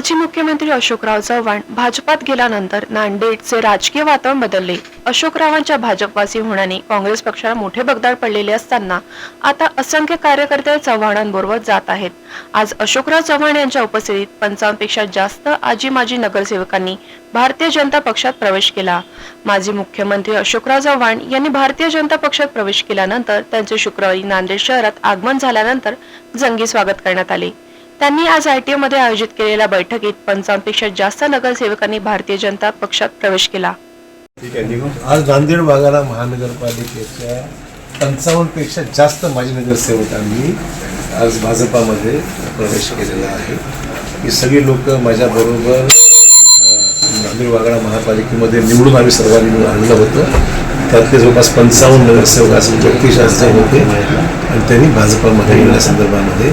माजी मुख्यमंत्री अशोकराव चव्हाण भाजपात गेल्यानंतर नांदेडचे राजकीय वातावरण बदलले. अशोकरावांच्या भाजपवासी होण्याने काँग्रेस पक्षाला मोठे बगदाड पडलेले असताना आता असंख्य कार्यकर्ते चव्हाणांबरोबर जात आहेत. आज अशोकराव चव्हाण यांच्या उपस्थितीत पंचावन्नपेक्षा जास्त आजी माजी नगरसेवकांनी भारतीय जनता पक्षात प्रवेश केला. माजी मुख्यमंत्री अशोकराव चव्हाण यांनी भारतीय जनता पक्षात प्रवेश केल्यानंतर त्यांचे शुक्रवारी नांदेड शहरात आगमन झाल्यानंतर जंगी स्वागत करण्यात आले. त्यांनी आज आयटीओ मध्ये आयोजित केलेल्या बैठकीत पंचावन्नपेक्षा जास्त नगरसेवकांनी भारतीय जनता पक्षात प्रवेश केला. आज नांदेड भागाला महानगरपालिकेच्या पंचावन्नपेक्षा जास्त माजी नगरसेवकांनी आज भाजपामध्ये प्रवेश केलेला आहे. ही सगळी लोक माझ्याबरोबर नांदेड वाघाळा महापालिकेमध्ये निवडून आम्ही सर्वांनी मिळून आणलं होतं. त्यातले जवळपास पंचावन्न नगरसेवक असे व्यक्तिशास्त्र होते. आणि त्यांनी भाजपामध्ये येण्यासंदर्भामध्ये